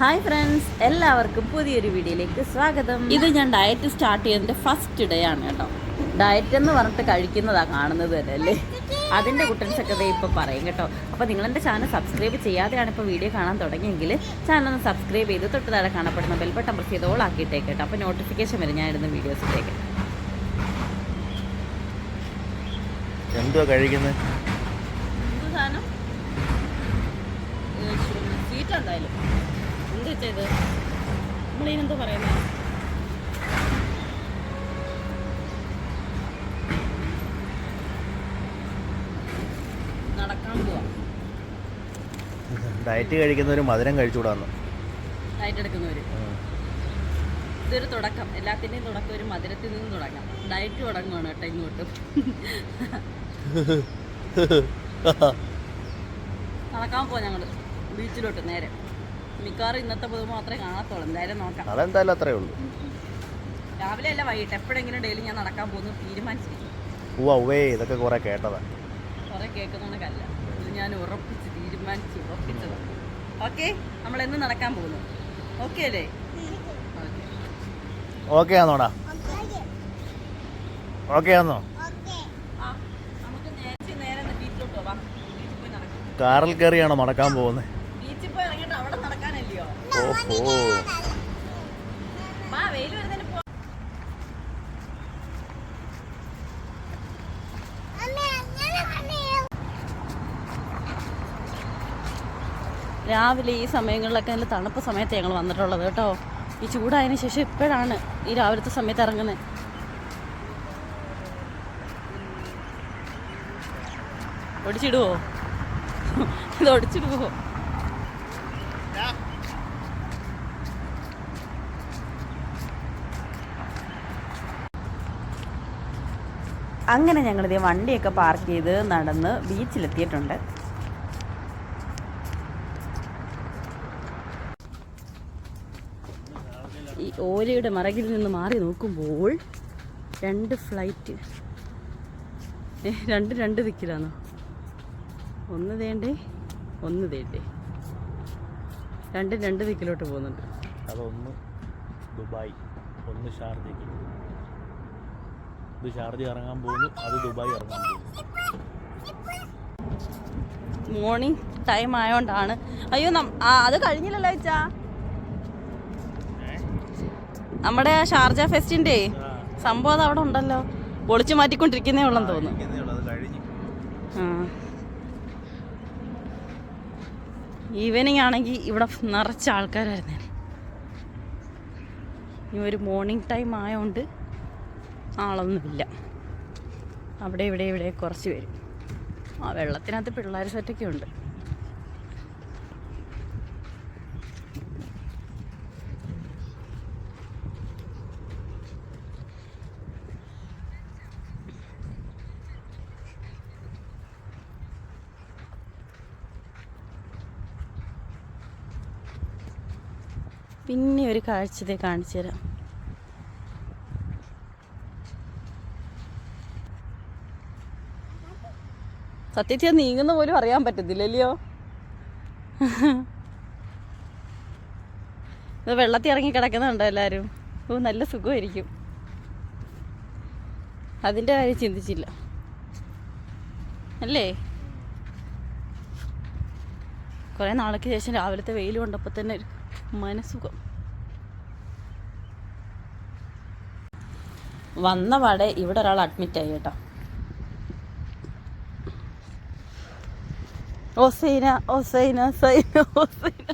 Hi friends എല്ലാവർക്കും പുതിയൊരു വീഡിയോയിലേക്ക് സ്വാഗതം. ഇത് ഞാൻ ഡയറ്റ് സ്റ്റാർട്ട് ചെയ്തതിന്റെ ഫസ്റ്റ് ഡേ ആണ് കേട്ടോ. ഡയറ്റ് എന്ന് പറഞ്ഞിട്ട് കഴിക്കുന്നതാണ് കാണുന്നത് തന്നെ അല്ലേ? അതിന്റെ കുട്ടൻസൊക്കെ ദേ ഇപ്പോൾ പറയും കേട്ടോ. അപ്പോൾ നിങ്ങളെന്റെ ചാനൽ സബ്സ്ക്രൈബ് ചെയ്യാതെയാണ് ഇപ്പോൾ വീഡിയോ കാണാൻ തുടങ്ങിയെങ്കിൽ ചാനൽ ഒന്ന് സബ്സ്ക്രൈബ് ചെയ്ത് തൊട്ട് താഴെ കാണപ്പെടുന്ന ബെൽ ബട്ടൺ പ്രസ് ചെയ്ത് ഓൾ ആക്കിയിട്ടേക്ക് കേട്ടോ. അപ്പോൾ നോട്ടിഫിക്കേഷൻ വരും ഞാൻ ഇടുന്ന വീഡിയോസിലേക്ക് എന്തുവാ കഴിക്കുന്നത് എന്ത് സാധനം? സീറ്റ് എന്തായാലും. വെച്ചത് നമ്മളിതിനെന്താ പറയുന്നത് നടക്കാൻ പോവാം. ഡയറ്റ് കഴിക്കുന്നവരും മധുരം കഴിച്ചുകൂടാന്ന്. ഡയറ്റ് എടുക്കുന്നവര്. ഇതൊരു തുടക്കം. എല്ലാത്തിന്റെയും തുടക്കം ഒരു മധുരത്തിൽ നിന്ന് തുടങ്ങാം. ഡയറ്റ് തുടങ്ങുവാണ് കേട്ടോ ഇങ്ങോട്ട്. നടക്കാൻ പോവാ ഞങ്ങൾ ബീച്ചിലോട്ട് നേരെ. മിക്കവാറും ഇന്നത്തെ പൊതു മാത്രമേ കാണത്തുള്ളൂ. എന്തായാലും നോക്കാം. അതെന്തായാലും അത്രേ ഉള്ളൂ. രാവിലെ അല്ല വൈകിട്ട് എപ്പോഴെങ്കിലും ഡെയിലി ഞാൻ നടക്കാൻ പോകുന്നു തീരുമാനിച്ചിരിക്കും. ഉവ്വ ഉവ്വേ ഇതൊക്കെ കുറെ കേട്ടതാ. കുറെ കേൾക്കുന്നതുകൊണ്ടല്ല ഇത് ഞാൻ ഉറപ്പിച്ച് തീരുമാനിച്ച് ഉറപ്പിച്ചത്. ഓക്കെ നമ്മൾ എന്ന് നടക്കാൻ പോകുന്നു. ഓക്കെ അല്ലേ? ഓക്കെ. ആണോടാ ഓക്കെ ആണോ ആ നമുക്ക് നേരെ നേരെ ബീച്ചിലോട്ട് പോവാം. ബീച്ചിൽ പോയി നടക്കാം. കാറിൽ കയറിയാണോ നടക്കാൻ പോകുന്നത് ബീച്ചിൽ പോയി ഇറങ്ങിയിട്ട് അവിടെ നടക്കാനല്ലയോ ഓഹോ. രാവിലെ ഈ സമയങ്ങളിലൊക്കെ നല്ല തണുപ്പ് സമയത്ത് ഞങ്ങൾ വന്നിട്ടുള്ളത് കേട്ടോ. ഈ ചൂടായതിനു ശേഷം ഇപ്പോഴാണ് ഈ രാവിലത്തെ സമയത്ത് ഇറങ്ങുന്നത് ഒടിച്ചിടുവോ? ഇത് ഒടിച്ചിടുവോ? അങ്ങനെ ഞങ്ങളിത് വണ്ടിയൊക്കെ പാർക്ക് ചെയ്ത് നടന്ന് ബീച്ചിലെത്തിയിട്ടുണ്ട്. ഈ ഓലയുടെ മറകിൽ നിന്ന് മാറി നോക്കുമ്പോൾ രണ്ട് ഫ്ലൈറ്റ്. രണ്ട് രണ്ട് ദിക്കിലാണ്? ഒന്ന് തേണ്ടേ ഒന്ന് തേണ്ടേ രണ്ട് രണ്ട് ദിക്കിലോട്ട് പോകുന്നുണ്ട്. അതൊന്ന് ദുബായ് ഒന്ന് ഷാർജയ്ക്ക് ഇത് ഷാർജ ഇറങ്ങാൻ പോകുന്നു. അത് ദുബായ് ഇറങ്ങാൻ പോകുന്നു. മോർണിംഗ് ടൈം ആയോണ്ടാണ്. അയ്യോ അത് കഴിഞ്ഞില്ലല്ലോ അയച്ചാ. നമ്മുടെ ഷാർജ ഫെസ്റ്റിന്റെ സംഭവം അത് അവിടെ ഉണ്ടല്ലോ. പൊളിച്ചു മാറ്റിക്കൊണ്ടിരിക്കുന്നേ ഉള്ളെന്ന് തോന്നുന്നു. ഈവനിങ് ആണെങ്കിൽ ഇവിടെ നിറച്ച ആൾക്കാരായിരുന്നേ. ഇനി ഒരു മോർണിംഗ് ടൈം ആയതുകൊണ്ട് ആളൊന്നുമില്ല. അവിടെ ഇവിടെ ഇവിടെ കുറച്ച് പേര്. ആ വെള്ളത്തിനകത്ത് പിള്ളേർ സെറ്റൊക്കെ ഉണ്ട്. പിന്നെ ഒരു കാഴ്ചതേ കാണിച്ചു തരാം സത്യത്തിൽ നീങ്ങുന്ന പോലും അറിയാൻ പറ്റത്തില്ലല്ലയോ? ഇത് വെള്ളത്തിൽ ഇറങ്ങി കിടക്കുന്നുണ്ടോ എല്ലാവരും? ഓ നല്ല സുഖമായിരിക്കും. അതിന്റെ കാര്യം ചിന്തിച്ചില്ല. അല്ലേ? കുറേ നാളേക്ക് ശേഷം രാവിലത്തെ വെയിൽ കൊണ്ടപ്പോൾ തന്നെ ഒരു മനസുഖം വന്ന പാടെ ഇവിടെ ഒരാൾ അഡ്മിറ്റ് ആയി കേട്ടോ. ഒസൈന ഒസൈന സൈന ഒസൈന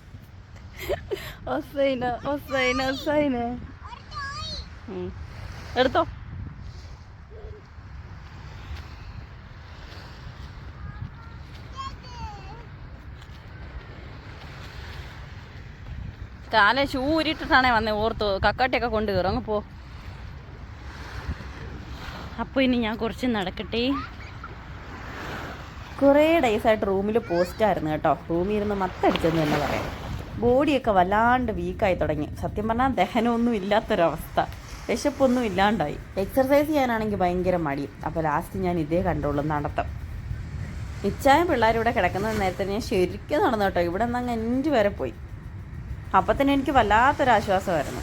ഒസൈന ഒസൈന സൈന. എടുത്തോ? കാല ഷൂ ഉരിട്ടിട്ടാണേ വന്നേ ഓർത്തോ. കക്കാട്ടിയൊക്കെ കൊണ്ട് അങ്ങ് പോ. അപ്പോൾ ഇനി ഞാൻ കുറച്ച് നടക്കട്ടെ. കുറേ ഡേയ്സായിട്ട് റൂമിൽ പോസ്റ്റായിരുന്നു കേട്ടോ. റൂമിൽ ഇരുന്ന് മത്തടിച്ചെന്ന് തന്നെ പറയാം. ബോഡിയൊക്കെ വല്ലാണ്ട് വീക്കായി തുടങ്ങി. സത്യം പറഞ്ഞാൽ ദഹനമൊന്നും ഇല്ലാത്തൊരവസ്ഥ. വിശപ്പൊന്നും ഇല്ലാണ്ടായി. എക്സർസൈസ് ചെയ്യാനാണെങ്കിൽ ഭയങ്കര മടി. അപ്പോൾ ലാസ്റ്റ് ഞാൻ ഇതേ കണ്ടുള്ളൂ നടത്തം. ഇച്ചായ പിള്ളേരിവിടെ കിടക്കുന്ന നേരത്തെ ഞാൻ ശരിക്കും നടന്നു കേട്ടോ. ഇവിടെ നിന്ന് അങ്ങ് എന്റെ വരെ പോയി. അപ്പം തന്നെ എനിക്ക് വല്ലാത്തൊരാശ്വാസമായിരുന്നു.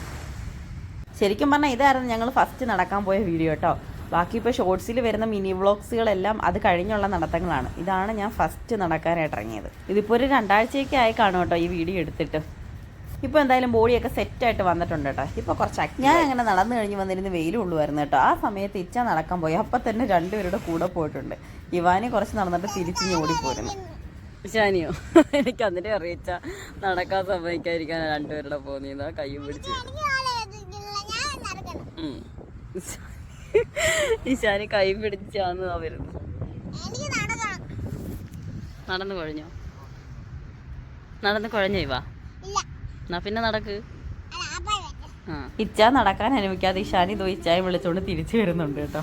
ശരിക്കും പറഞ്ഞാൽ ഇതായിരുന്നു ഞങ്ങൾ ഫസ്റ്റ് നടക്കാൻ പോയ വീഡിയോ കേട്ടോ. ബാക്കി ഇപ്പോൾ ഷോർട്സിൽ വരുന്ന മിനി വ്ളോഗ്സുകളെല്ലാം അത് കഴിഞ്ഞുള്ള നടത്തങ്ങളാണ്. ഇതാണ് ഞാൻ ഫസ്റ്റ് നടക്കാനായിട്ട് ഇറങ്ങിയത്. ഇതിപ്പോൾ ഒരു രണ്ടാഴ്ചയൊക്കെ ആയി കാണും കേട്ടോ ഈ വീഡിയോ എടുത്തിട്ട്. ഇപ്പോൾ എന്തായാലും ബോഡിയൊക്കെ സെറ്റായിട്ട് വന്നിട്ടുണ്ട് കേട്ടോ. ഇപ്പോൾ കുറച്ച് ഞാൻ അങ്ങനെ നടന്നു കഴിഞ്ഞ് വന്നിരുന്ന് വെയിൽ കൊള്ളുമായിരുന്നു കേട്ടോ. ആ സമയത്ത് ഇച്ച നടക്കാൻ പോയി. അപ്പം തന്നെ രണ്ടുപേരുടെ കൂടെ പോയിട്ടുണ്ട്. ഇവാനി കുറച്ച് നടന്നിട്ട് തിരിച്ച് ഓടിപ്പോയിരുന്നു ഇച്ചാനിയോ? എനിക്ക് അതിനെ അറിയിച്ച നടക്കാൻ സമ്മതിക്കാതിരിക്കാൻ രണ്ടുപേരുടെ പോന്നീന്ന്. കൈ പിടിച്ച്. ഉം. കൈ പിടിച്ചാന്ന് അവരുന്നു നടന്നു കുഴഞ്ഞോ? നടന്ന് കുഴഞ്ഞോ ഇവാ? എന്നാ പിന്നെ നടക്ക്. ആ ഇച്ച നടക്കാൻ അനുവദിക്കാതെ ഇഷാനി ഇതോ ഇച്ചായും വിളിച്ചോണ്ട് തിരിച്ചു വരുന്നുണ്ട് കേട്ടോ.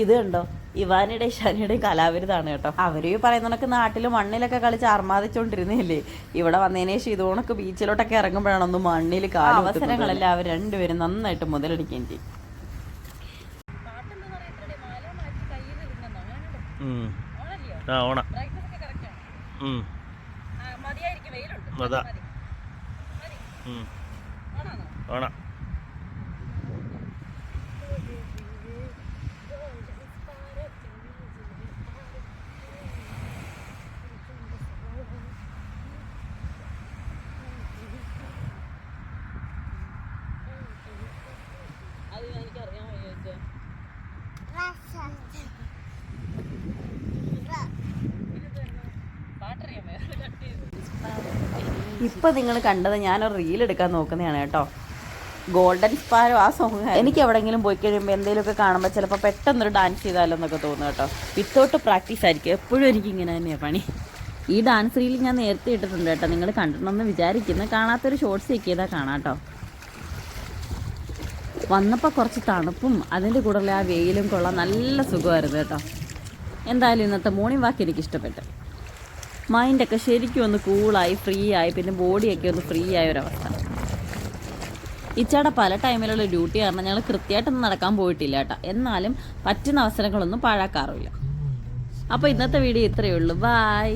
ഇത് കണ്ടോ? ഇവാനിയുടെ ഷാനിയുടെ കലാവിരുതാണ് കേട്ടോ. അവർ ഈ പറയുന്ന കണക്ക് നാട്ടിൽ മണ്ണിലൊക്കെ കളിച്ച് അർമാദിച്ചോണ്ടിരുന്നില്ലേ ഇവിടെ വന്നതിന് ശേഷം ഇതോണക്ക് ബീച്ചിലോട്ടൊക്കെ ഇറങ്ങുമ്പോഴാണ് ഒന്ന് മണ്ണിൽ കാല അവസരങ്ങളെല്ലാം അവർ രണ്ടുപേരും നന്നായിട്ട് മുതലെടുക്കുകയും ചെയ്യും. ഓണ. ഓണ. ഓണ ഇപ്പൊ നിങ്ങൾ കണ്ടത് ഞാനൊരു റീൽ എടുക്കാൻ നോക്കുന്നതാണ് കേട്ടോ. ഗോൾഡൻ സ്പാരോ ആ സോങ് എനിക്ക് എവിടെങ്കിലും പോയി കഴിയുമ്പോൾ എന്തെങ്കിലുമൊക്കെ കാണുമ്പോൾ ചിലപ്പോൾ പെട്ടെന്നൊരു ഡാൻസ് ചെയ്താലോ എന്നൊക്കെ തോന്നുന്നു കേട്ടോ. വിത്തൗട്ട് പ്രാക്ടീസ് ആയിരിക്കും. എപ്പോഴും എനിക്ക് ഇങ്ങനെ തന്നെയാണ് പണി. ഈ ഡാൻസ് റീൽ ഞാൻ നേരത്തെ ഇട്ടിട്ടുണ്ട് കേട്ടോ. നിങ്ങൾ കണ്ടിട്ടുണ്ടെന്ന് വിചാരിക്കുന്നു. കാണാത്തൊരു ഷോർട്സ് ചെയ്താൽ കാണാം കേട്ടോ. വന്നപ്പോൾ കുറച്ച് തണുപ്പും അതിന്റെ കൂടെയുള്ള ആ വെയിലും കൊള്ളാൻ നല്ല സുഖമായിരുന്നു കേട്ടോ. എന്തായാലും ഇന്നത്തെ മോർണിംഗ് വാക്ക് എനിക്ക് ഇഷ്ടപ്പെട്ടു. മൈൻഡൊക്കെ ശരിക്കും ഒന്ന് കൂളായി ഫ്രീ ആയി പിന്നെ ബോഡിയൊക്കെ ഒന്ന് ഫ്രീ ആയ ഒരവസ്ഥ. ഇച്ചയുടെ പല ടൈമിലുള്ള ഡ്യൂട്ടി കാരണം ഞങ്ങൾ കൃത്യമായിട്ടൊന്നും നടക്കാൻ പോയിട്ടില്ല കേട്ടോ. എന്നാലും പറ്റുന്ന അവസരങ്ങളൊന്നും പാഴാക്കാറില്ല അപ്പോൾ ഇന്നത്തെ വീഡിയോ ഇത്രയേ ഉള്ളൂ. ബായ്